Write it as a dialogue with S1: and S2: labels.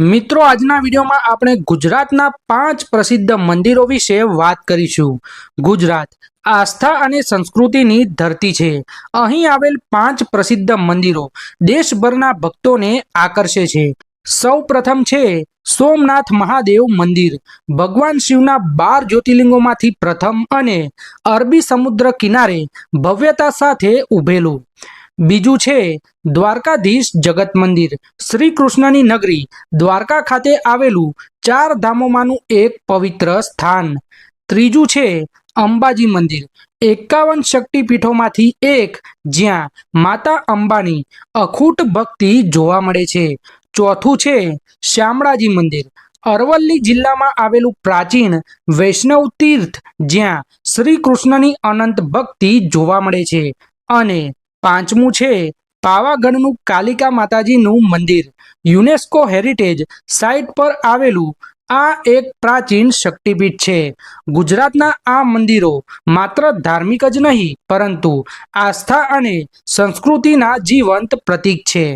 S1: મિત્રો, આજના વિડીયોમાં આપણે ગુજરાતના પાંચ પ્રસિદ્ધ મંદિરો વિશે વાત કરીશું. ગુજરાત આસ્થા અને સંસ્કૃતિની ધરતી છે. અહીં આવેલ પાંચ પ્રસિદ્ધ મંદિરો દેશભરના ભક્તોને આકર્ષે છે. સૌ પ્રથમ છે સોમનાથ મહાદેવ મંદિર. ભગવાન શિવના બાર જ્યોતિર્લિંગોમાંથી પ્રથમ અને અરબી સમુદ્ર કિનારે ભવ્યતા સાથે ઉભેલું બીજું છે, દ્વારકાધીશ જગત મંદિર શ્રી કૃષ્ણની નગરી દ્વારકા ખાતે આવેલું ચાર ધામોમાંનું એક પવિત્ર સ્થાન. ત્રીજું છે, અંબાજી મંદિર. એકાવન શક્તિપીઠોમાંથી એક જ્યાં માતા અંબાની અખૂટ ભક્તિ જોવા મળે છે. ચોથું છે, શામળાજી મંદિર. અરવલ્લી જિલ્લામાં આવેલું પ્રાચીન વૈષ્ણવ તીર્થ જ્યાં શ્રી કૃષ્ણની અનંત ભક્તિ જોવા મળે છે. અને પાંચમું છે, પાવાગઢનું કાલિકા માતાજીનું મંદિર. યુનેસ્કો હેરિટેજ સાઇટ પર આવેલું આ એક પ્રાચીન શક્તિપીઠ છે. ગુજરાતના આ મંદિરો માત્ર ધાર્મિક જ નહીં, પરંતુ આસ્થા અને સંસ્કૃતિના જીવંત પ્રતીક છે.